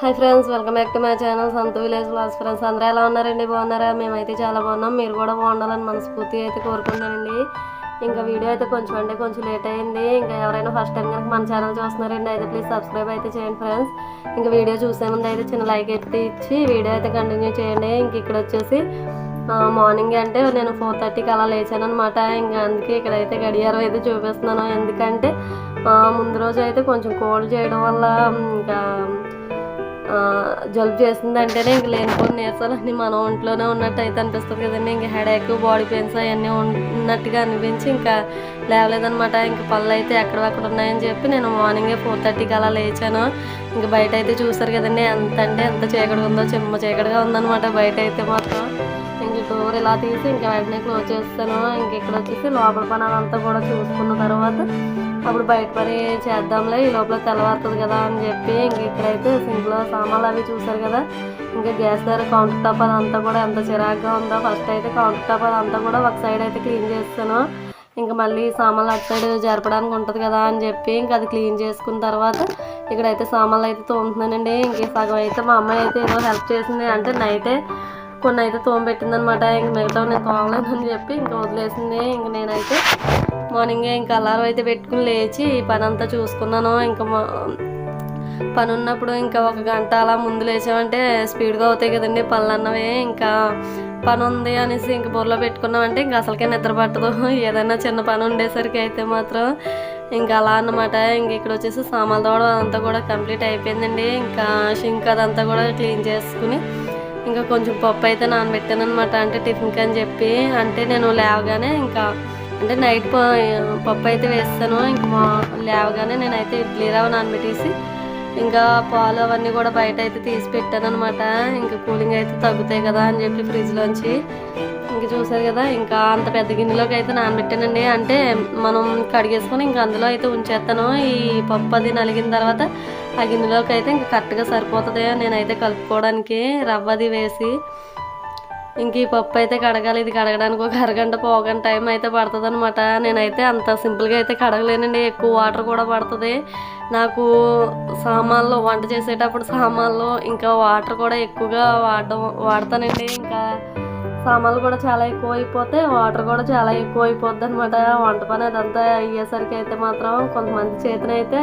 Hi friends welcome back to my channel సంత village blogs friends అందరూ ఎలా ఉన్నారండి? బాగున్నారా? మేమైతే చాలా బాగున్నాం. మీరు కూడా బాగుండాలని మనస్ఫూర్తి అయితే కోరుకుంటానండి ఇంకా వీడియో అయితే కొంచెం అంటే కొంచెం లేట్ అయింది. ఇంకా ఎవరైనా ఫస్ట్ టైం కనుక మన ఛానల్ చూస్తున్నారండి అయితే ప్లీజ్ సబ్స్క్రైబ్ అయితే చేయండి ఫ్రెండ్స్ ఇంకా వీడియో చూసే ముందు అయితే చిన్న లైక్ అయితే ఇచ్చి వీడియో అయితే కంటిన్యూ చేయండి. ఇంక ఇక్కడ వచ్చేసి మార్నింగ్ అంటే నేను ఫోర్ థర్టీకి అలా లేచాను అనమాట ఇంకా అందుకే ఇక్కడైతే గడియారం అయితే చూపిస్తున్నాను. ఎందుకంటే ముందు రోజు అయితే కొంచెం కోల్డ్ చేయడం వల్ల ఇంకా జలుబు చేసింది అంటేనే ఇంక లేనిపోయిన నీరసాలన్నీ మన ఒంట్లోనే ఉన్నట్టు అయితే అనిపిస్తుంది కదండి. ఇంకా హెడేక్ బాడీ పెయిన్స్ అవన్నీ ఉన్నట్టుగా అనిపించి ఇంకా లేవలేదనమాట ఇంక పళ్ళు అయితే ఎక్కడెక్కడ ఉన్నాయని చెప్పి నేను మార్నింగే ఫోర్ థర్టీకి అలా లేచాను. ఇంక బయట అయితే చూసారు కదండి ఎంత అంటే ఎంత చీకటిగా ఉందో చిమ్మ చీకటిగా ఉందన్నమాట బయట అయితే మాత్రం. ఇంక డోర్ ఇలా తీసి ఇంకా వెంటనే క్లోజ్ చేస్తాను. ఇంక ఇక్కడ వచ్చేసి లోపల పని అదంతా కూడా చూసుకున్న తర్వాత అప్పుడు బయట పని చేద్దాంలే ఈ లోపల తెల్లవారుతుంది కదా అని చెప్పి ఇంక ఇక్కడైతే సింక్లో సామాన్లు అవి చూసారు కదా. ఇంకా గ్యాస్ దగ్గర కౌంటర్ టాప్ అదంతా కూడా ఎంత చిరాగ్గా ఉందో. ఫస్ట్ అయితే కౌంటర్ టాప్ అదంతా కూడా ఒక సైడ్ అయితే క్లీన్ చేస్తాను. ఇంకా మళ్ళీ సామాన్లు అటు సైడ్ జరపడానికి ఉంటుంది కదా అని చెప్పి ఇంకా అది క్లీన్ చేసుకున్న తర్వాత ఇక్కడైతే సామాన్లు అయితే తోముతున్నానండి. ఇంక సగం అయితే మా అమ్మాయి అయితే ఏదో హెల్ప్ చేసింది. అంటే నైటే కొన్ని అయితే తోమ పెట్టిందనమాట ఇంక మిగతా నేను తోమలేనని చెప్పి ఇంక వదిలేసింది. ఇంక నేనైతే మార్నింగే ఇంక అలారం అయితే పెట్టుకుని లేచి ఈ పని అంతా చూసుకున్నాను. ఇంకా మా పని ఉన్నప్పుడు ఇంకా ఒక గంట అలా ముందు లేచామంటే స్పీడ్గా అవుతాయి కదండి పనులు అన్నవి ఇంకా పని ఉంది అనేసి ఇంక బుర్రలో పెట్టుకున్నామంటే ఇంకా అసలుకే నిద్ర పట్టదు. ఏదైనా చిన్న పని ఉండేసరికి అయితే మాత్రం ఇంకా అలా అన్నమాట. ఇంక ఇక్కడ వచ్చేసి సామాన్లు తోడ అదంతా కూడా కంప్లీట్ అయిపోయిందండి. ఇంకా షింక్ అదంతా కూడా క్లీన్ చేసుకుని ఇంకా కొంచెం పప్పు అయితే నానబెట్టాను అనమాట అంటే టిఫిన్కి అని చెప్పి. అంటే నేను లేవగానే ఇంకా అంటే నైట్ ప- పప్పు అయితే వేస్తాను. ఇంకా మా లేవగానే నేనైతే ఇడ్లీ రవ్వ నానబెట్టేసి ఇంకా పాలు అవన్నీ కూడా బయట అయితే తీసి పెట్టాను అనమాట ఇంకా కూలింగ్ అయితే తగ్గుతాయి కదా అని చెప్పి ఫ్రిడ్జ్లోంచి. ఇంక చూసారు కదా ఇంకా అంత పెద్ద గిన్నెలోకి అయితే నానబెట్టానండి. అంటే మనం కడిగేసుకొని ఇంకా అందులో అయితే ఉంచేస్తాను. ఈ పప్పు అది నలిగిన తర్వాత ఆ గిన్నెలోకి అయితే ఇంకా కరెక్ట్గా సరిపోతుంది నేనైతే కలుపుకోవడానికి రవ్వ అది వేసి ఇంక ఈ పప్పు అయితే కడగాలి. ఇది కడగడానికి ఒక అరగంట పోగంట టైం అయితే పడుతుంది అనమాట నేనైతే అంత సింపుల్గా అయితే కడగలేనండి. ఎక్కువ వాటర్ కూడా పడుతుంది. నాకు సామాన్లు వంట చేసేటప్పుడు సామాన్లు ఇంకా వాటర్ కూడా ఎక్కువగా వాడడం వాడతానండి. ఇంకా సామాన్లు కూడా చాలా ఎక్కువ అయిపోతే వాటర్ కూడా చాలా ఎక్కువ అయిపోద్ది అనమాట వంట పని అదంతా అయ్యేసరికి అయితే మాత్రం కొంతమంది చేతనైతే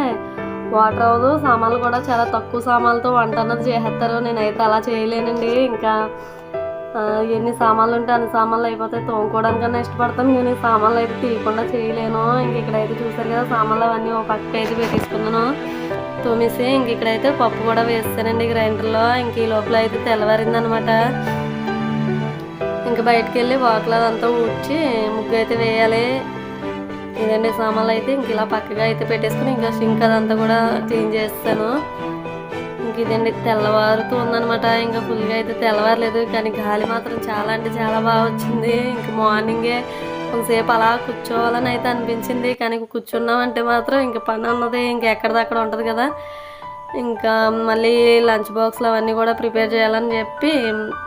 వాటర్ అవ్వదు. సామాన్లు కూడా చాలా తక్కువ సామాన్లతో వంట అన్నది చేసేస్తారు. నేనైతే అలా చేయలేనండి. ఇంకా ఎన్ని సామాన్లు ఉంటే అన్ని సామాన్లు అయిపోతాయి. తోముకోవడానికన్నా ఇష్టపడతాను. ఈ సామాన్లు అయితే తీయకుండా చేయలేను. ఇంక ఇక్కడైతే చూసారు కదా సామాన్లు అవన్నీ ఒక పక్క అయితే పెట్టేసుకున్నాను. తోమేసి ఇంక ఇక్కడైతే పప్పు కూడా వేస్తానండి గ్రైండర్లో. ఇంక ఈ లోపల అయితే తెల్లవారింది అనమాట ఇంకా బయటకు వెళ్ళి వాకిలు అదంతా ఊడ్చి ముగ్గు అయితే వేయాలి. ఇదండి సామాన్లు అయితే. ఇంక ఇలా పక్కగా అయితే పెట్టేసుకుని ఇంకా సింక్ అదంతా కూడా క్లీన్ చేస్తాను. ఇంక ఇదండి తెల్లవారుతూ ఉందనమాట ఇంకా ఫుల్గా అయితే తెల్లవారలేదు. కానీ గాలి మాత్రం చాలా అంటే చాలా బాగా వచ్చింది. ఇంకా మార్నింగే కొంతసేపు అలా కూర్చోవాలని అయితే అనిపించింది. కానీ కూర్చున్నామంటే మాత్రం ఇంకా పని అన్నది. ఇంకా ఎక్కడిదక్కడ ఉంటుంది కదా. ఇంకా మళ్ళీ లంచ్ బాక్స్లు అవన్నీ కూడా ప్రిపేర్ చేయాలని చెప్పి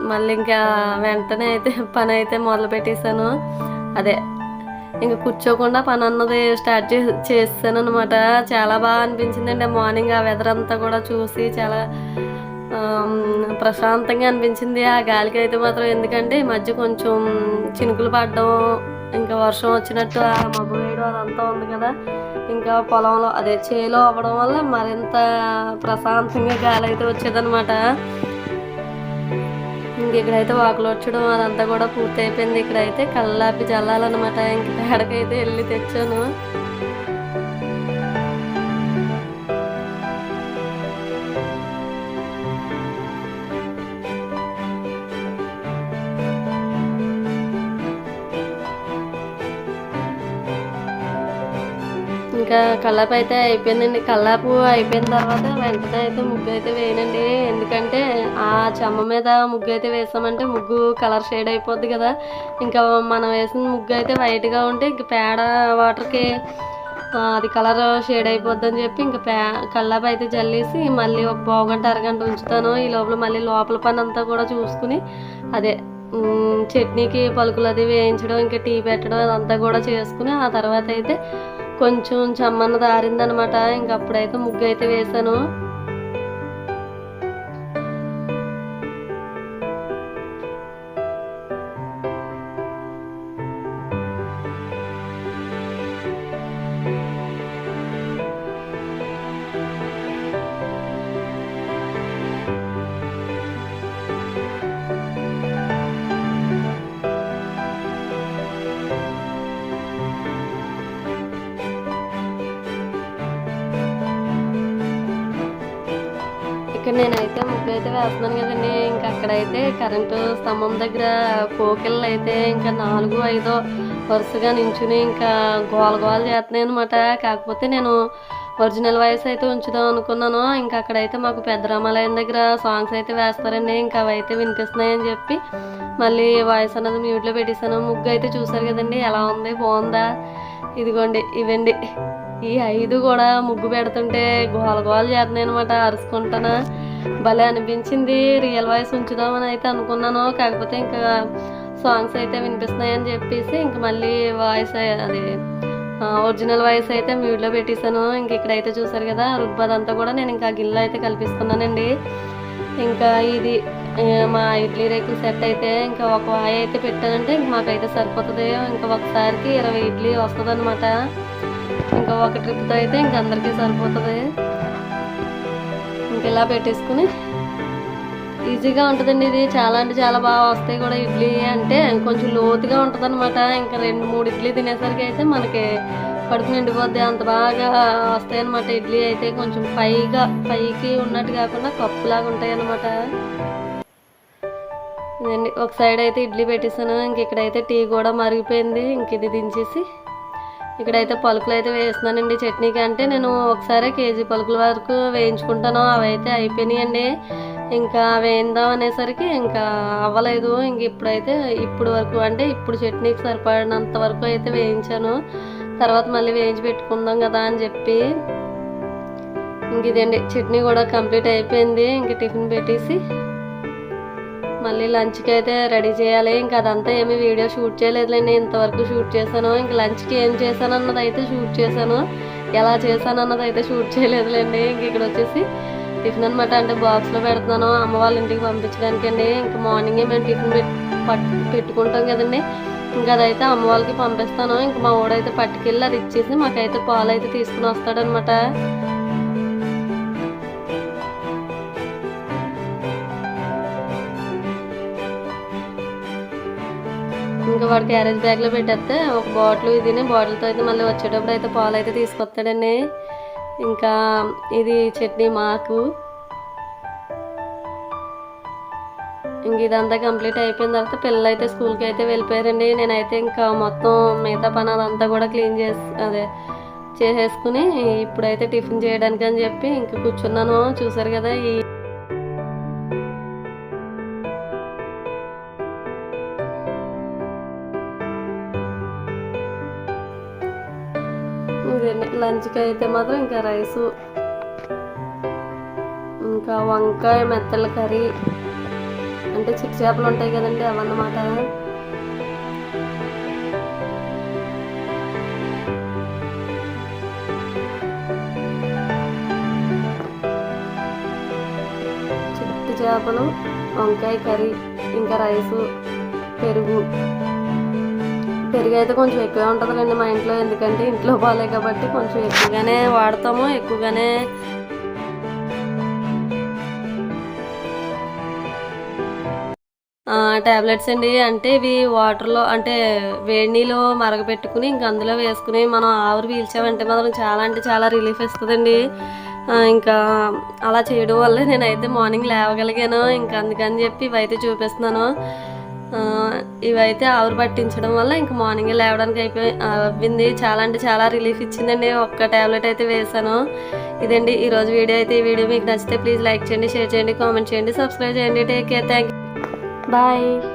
మళ్ళీ ఇంకా వెంటనే అయితే పని అయితే మొదలు పెట్టేశాను అదే ఇంకా కూర్చోకుండా పని అన్నది స్టార్ట్ చే చేస్తాను అనమాట చాలా బాగా అనిపించిందండి మార్నింగ్. ఆ వెదర్ అంతా కూడా చూసి చాలా ప్రశాంతంగా అనిపించింది. ఆ గాలికి అయితే మాత్రం ఎందుకంటే ఈ మధ్య కొంచెం చినుకులు పడడం ఇంకా వర్షం వచ్చినట్టు ఆ మబ్బు వేయడం అదంతా ఉంది కదా. ఇంకా పొలంలో అదే చేలో అవ్వడం వల్ల మరింత ప్రశాంతంగా గాలి అయితే వచ్చేదనమాట ఇంక ఇక్కడైతే వాకులు వచ్చడం అదంతా కూడా పూర్తి అయిపోయింది ఇక్కడైతే కల్లాపి చల్లాలన్నమాట ఇంక పేడకైతే వెళ్ళి తెచ్చాను. ఇంకా కల్లాపు అయితే అయిపోయిందండి. కల్లాపు అయిపోయిన తర్వాత వెంటనే అయితే ముగ్గు అయితే వేయనండి. ఎందుకంటే ఆ చెమ్మ మీద ముగ్గు అయితే వేసామంటే ముగ్గు కలర్ షేడ్ అయిపోద్ది కదా. ఇంకా మనం వేసిన ముగ్గు అయితే వైట్గా ఉంటే ఇంక పేడ వాటర్కి అది కలర్ షేడ్ అయిపోద్ది అని చెప్పి ఇంకా పే కల్లాపు అయితే జల్లేసి మళ్ళీ ఒక పావుగంట అరగంట ఉంచుతాను. ఈ లోపల మళ్ళీ లోపల పని అంతా కూడా చూసుకుని అదే చట్నీకి పలుకులు అది వేయించడం ఇంకా టీ పెట్టడం అదంతా కూడా చేసుకుని ఆ తర్వాత అయితే కొంచెం చమ్మన్న దారిందనమాట. ఇంక అప్పుడైతే ముగ్గు అయితే వేసాను ఇక్కడ నేనైతే ముగ్గు అయితే వేస్తున్నాను కదండి. ఇంకా అక్కడైతే కరెంటు స్తంభం దగ్గర కోకిళ్ళు అయితే ఇంకా నాలుగు ఐదో వరుసగా నించుని ఇంకా గోల గోల చేస్తున్నాయి అనమాట కాకపోతే నేను ఒరిజినల్ వాయిస్ అయితే ఉంచుదాం అనుకున్నాను. ఇంకా అక్కడైతే మాకు పెద్ద రామాలయం దగ్గర సాంగ్స్ అయితే వేస్తారండి. ఇంకా అవి అయితే వినిపిస్తున్నాయని చెప్పి మళ్ళీ వాయిస్ అన్నది మ్యూట్లో పెట్టేశాను. ముగ్గు అయితే చూసారు కదండి. ఎలా ఉంది? బాగుందా? ఇదిగోండి ఇవండి ఈ ఐదు కూడా ముగ్గు పెడుతుంటే గోల గోల చేస్తున్నాయి అనమాట అరుచుకుంటానా? భలే అనిపించింది. రియల్ వాయిస్ ఉంచుదామని అయితే అనుకున్నాను. కాకపోతే ఇంకా సాంగ్స్ అయితే వినిపిస్తున్నాయని చెప్పేసి ఇంక మళ్ళీ వాయిస్ అది ఒరిజినల్ వాయిస్ అయితే మ్యూట్లో పెట్టేశాను. ఇంక ఇక్కడైతే చూసారు కదా రుబ్బదంతా కూడా నేను ఇంకా గిన్నెలో అయితే కల్పిస్తున్నానండి. ఇంకా ఇది మా ఇడ్లీ రేకుల సెట్ అయితే ఇంకా ఒక వాయి అయితే పెట్టానంటే ఇంక మాకైతే సరిపోతుంది. ఇంకా ఒకసారికి ఇరవై ఇడ్లీ వస్తుంది అనమాట ఇంకా ఒక ట్రిప్తో అయితే ఇంక అందరికీ సరిపోతుంది. ఇలా పెట్టేసుకుని ఈజీగా ఉంటుందండి ఇది. చాలా అంటే చాలా బాగా వస్తాయి కూడా ఇడ్లీ అంటే. కొంచెం లోతుగా ఉంటుంది అనమాట ఇంకా రెండు మూడు ఇడ్లీ తినేసరికి అయితే మనకి కడుపు నిండిపోద్ది. అంత బాగా వస్తాయి అనమాట ఇడ్లీ అయితే. కొంచెం పైగా పైకి ఉన్నట్టు కాకుండా కప్పులాగా ఉంటాయి అనమాట ఒక సైడ్ అయితే ఇడ్లీ పెట్టేసాను ఇంక ఇక్కడైతే టీ కూడా మరిగిపోయింది. ఇంక ఇది దించేసి ఇక్కడైతే పలుకులు అయితే వేస్తున్నానండి. చట్నీకి అంటే నేను ఒకసారి కేజీ పలుకుల వరకు వేయించుకుంటాను. అవి అయితే అయిపోయినాయండి. ఇంకా వేయిందాం అనేసరికి ఇంకా అవ్వలేదు. ఇంక ఇప్పుడైతే ఇప్పుడు వరకు అంటే ఇప్పుడు చట్నీకి సరిపడినంత వరకు అయితే వేయించాను. తర్వాత మళ్ళీ వేయించి పెట్టుకుందాం కదా అని చెప్పి ఇంక ఇదండి. చట్నీ కూడా కంప్లీట్ అయిపోయింది. ఇంక టిఫిన్ పెట్టేసి మళ్ళీ లంచ్కి అయితే రెడీ చేయాలి. ఇంకా అదంతా ఏమీ వీడియో షూట్ చేయలేదులేండి ఇంతవరకు షూట్ చేశాను. ఇంక లంచ్కి ఏం చేశాను అన్నది అయితే షూట్ చేశాను. ఎలా చేశాను అన్నది అయితే షూట్ చేయలేదులేండి ఇంక ఇక్కడ వచ్చేసి టిఫిన్ అనమాట అంటే బాక్స్లో పెడుతున్నాను. అమ్మ వాళ్ళ ఇంటికి పంపించడానికి అండి ఇంకా మార్నింగే మేము టిఫిన్ పెట్ పెట్టుకుంటాం కదండి. ఇంకా అదైతే అమ్మ వాళ్ళకి పంపిస్తాను. ఇంకా మా ఊడైతే పట్టుకెళ్ళి అది ఇచ్చేసి మాకైతే పాలు అయితే తీసుకుని వస్తాడనమాట ఇంకా వాడు క్యారేజ్ బ్యాగ్లో పెట్టేస్తే ఒక బాటిల్ ఇదిని బాటిల్తో అయితే మళ్ళీ వచ్చేటప్పుడు అయితే పాలు అయితే తీసుకొస్తాడండి. ఇంకా ఇది చట్నీ మాకు. ఇంక ఇదంతా కంప్లీట్ అయిపోయిన తర్వాత పిల్లలు అయితే స్కూల్కి అయితే వెళ్ళిపోయారండి. నేనైతే ఇంకా మొత్తం మిగతా పని అదంతా కూడా క్లీన్ చేసి అదే చేసేసుకుని ఇప్పుడైతే టిఫిన్ చేయడానికి అని చెప్పి ఇంక కూర్చున్నాను. చూసారు కదా ఈ లంచ్కి అయితే మాత్రం ఇంకా రైసు ఇంకా వంకాయ మెత్తల కర్రీ. అంటే చిట్టి చేపలు ఉంటాయి కదండి అవన్నమాట. చిట్టి చేపలు వంకాయ కర్రీ ఇంకా రైసు పెరుగు. పెరుగు అయితే కొంచెం ఎక్కువే ఉంటుందండి మా ఇంట్లో ఎందుకంటే ఇంట్లో బాగాలే కాబట్టి కొంచెం ఎక్కువగానే వాడతాము ఎక్కువగానే టాబ్లెట్స్ అండి. అంటే ఇవి వాటర్లో అంటే వేడి నీళ్ళు మరగపెట్టుకుని ఇంక అందులో వేసుకుని మనం ఆవిరి పీల్చామంటే మాత్రం చాలా అంటే చాలా రిలీఫ్ ఇస్తుందండి. ఇంకా అలా చేయడం వల్ల నేనైతే మార్నింగ్ లేవగలిగాను. ఇంకా అందుకని చెప్పి ఇవైతే చూపిస్తున్నాను. ఇవైతే ఆవిరి పట్టించడం వల్ల ఇంకా మార్నింగ్ లేవడానికి అయిపోయి అవ్వింది. చాలా అంటే చాలా రిలీఫ్ ఇచ్చిందండి. ఒక్క టాబ్లెట్ అయితే వేసాను ఇదండి ఈరోజు వీడియో అయితే. ఈ వీడియో మీకు నచ్చితే ప్లీజ్ లైక్ చేయండి షేర్ చేయండి కామెంట్ చేయండి సబ్స్క్రైబ్ చేయండి. Take care. Thank bye.